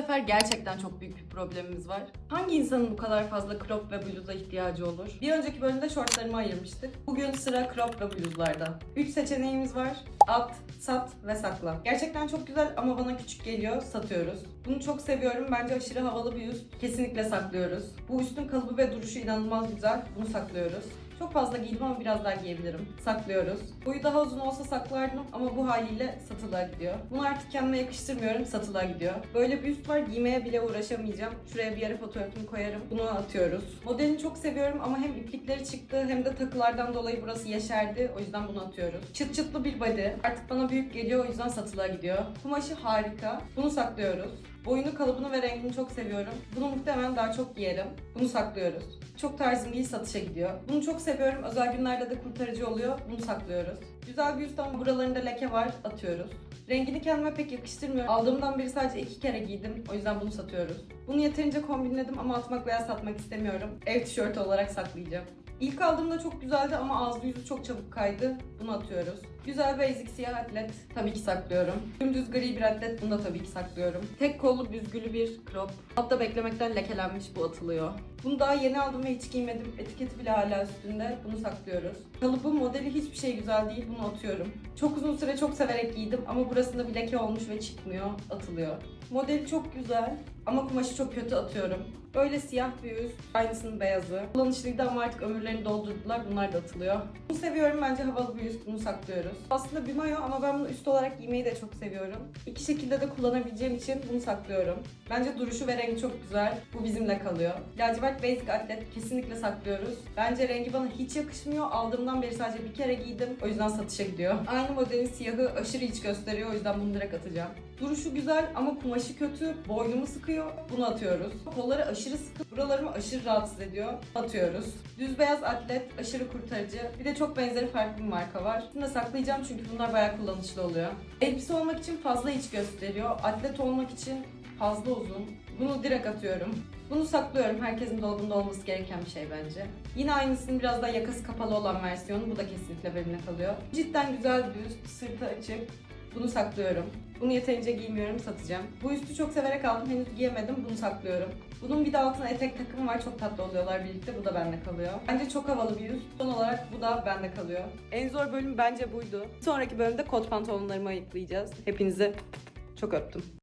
sefer gerçekten çok büyük bir problemimiz var. Hangi insanın bu kadar fazla crop ve bluza ihtiyacı olur? Bir önceki bölümde şortlarımı ayırmıştık. Bugün sıra crop ve bluzlarda. 3 seçeneğimiz var. At, sat ve sakla. Gerçekten çok güzel ama bana küçük geliyor. Satıyoruz. Bunu çok seviyorum. Bence aşırı havalı bir üst. Kesinlikle saklıyoruz. Bu üstün kalıbı ve duruşu inanılmaz güzel. Bunu saklıyoruz. Çok fazla giydim ama biraz daha giyebilirim. Saklıyoruz. Boyu daha uzun olsa saklardım ama bu haliyle satılığa gidiyor. Bunu artık kendime yakıştırmıyorum, satılığa gidiyor. Böyle bir üst var, giymeye bile uğraşamayacağım. Şuraya bir yere fotoğrafını koyarım. Bunu atıyoruz. Modelini çok seviyorum ama hem iplikleri çıktı hem de takılardan dolayı burası yeşerdi. O yüzden bunu atıyoruz. Çıt çıtlı bir body. Artık bana büyük geliyor o yüzden satılığa gidiyor. Kumaşı harika. Bunu saklıyoruz. Boyunu, kalıbını ve rengini çok seviyorum. Bunu muhtemelen daha çok giyerim. Bunu saklıyoruz. Çok tarzım değil satışa gidiyor. Bunu çok seviyorum. Özel günlerde de kurtarıcı oluyor. Bunu saklıyoruz. Güzel bir üst ama buralarında leke var. Atıyoruz. Rengini kendime pek yakıştırmıyorum. Aldığımdan beri sadece iki kere giydim. O yüzden bunu satıyoruz. Bunu yeterince kombinledim ama atmak veya satmak istemiyorum. Ev tişörtü olarak saklayacağım. İlk aldığımda çok güzeldi ama ağzı yüzü çok çabuk kaydı. Bunu atıyoruz. Güzel basic siyah atlet tabii ki saklıyorum. Dümdüz gri bir atlet bunu da tabii ki saklıyorum. Tek kollu büzgülü bir crop. Altta beklemekten lekelenmiş bu atılıyor. Bunu daha yeni aldım ve hiç giymedim. Etiketi bile hala üstünde. Bunu saklıyoruz. Kalıbı modeli hiçbir şey güzel değil. Bunu atıyorum. Çok uzun süre çok severek giydim ama burasında bir leke olmuş ve çıkmıyor. Atılıyor. Modeli çok güzel ama kumaşı çok kötü atıyorum. Böyle siyah bir üst, aynısının beyazı. Kullanışlıydı ama artık ömürlerini doldurdular. Bunlar da atılıyor. Bunu seviyorum bence havalı bir üst. Bunu saklıyoruz. Aslında bir mayo ama ben bunu üst olarak giymeyi de çok seviyorum. İki şekilde de kullanabileceğim için bunu saklıyorum. Bence duruşu ve rengi çok güzel. Bu bizimle kalıyor. Lacivert basic atlet kesinlikle saklıyoruz. Bence rengi bana hiç yakışmıyor. Aldığımdan beri sadece bir kere giydim. O yüzden satışa gidiyor. Aynı modelin siyahı aşırı iç gösteriyor. O yüzden bunu direkt atacağım. Duruşu güzel ama kumaşı kötü. Boynumu sıkıyor. Bunu atıyoruz. Kolları aşırı sıkı. Buralarımı aşırı rahatsız ediyor. Atıyoruz. Düz beyaz atlet aşırı kurtarıcı. Bir de çok benzeri farklı bir marka var. Bunu da saklayacağım çünkü bunlar bayağı kullanışlı oluyor. Elbise olmak için fazla iç gösteriyor. Atlet olmak için fazla uzun. Bunu direkt atıyorum. Bunu saklıyorum. Herkesin dolabında olması gereken bir şey bence. Yine aynısının biraz daha yakası kapalı olan versiyonu. Bu da kesinlikle benimle kalıyor. Cidden güzel üst. Sırtı açık. Bunu saklıyorum. Bunu yeterince giymiyorum, satacağım. Bu üstü çok severek aldım, henüz giyemedim. Bunu saklıyorum. Bunun bir de altına etek takımı var. Çok tatlı oluyorlar birlikte. Bu da bende kalıyor. Bence çok havalı bir üst. Son olarak bu da bende kalıyor. En zor bölüm bence buydu. Sonraki bölümde kot pantolonlarımı ayıklayacağız. Hepinizi çok öptüm.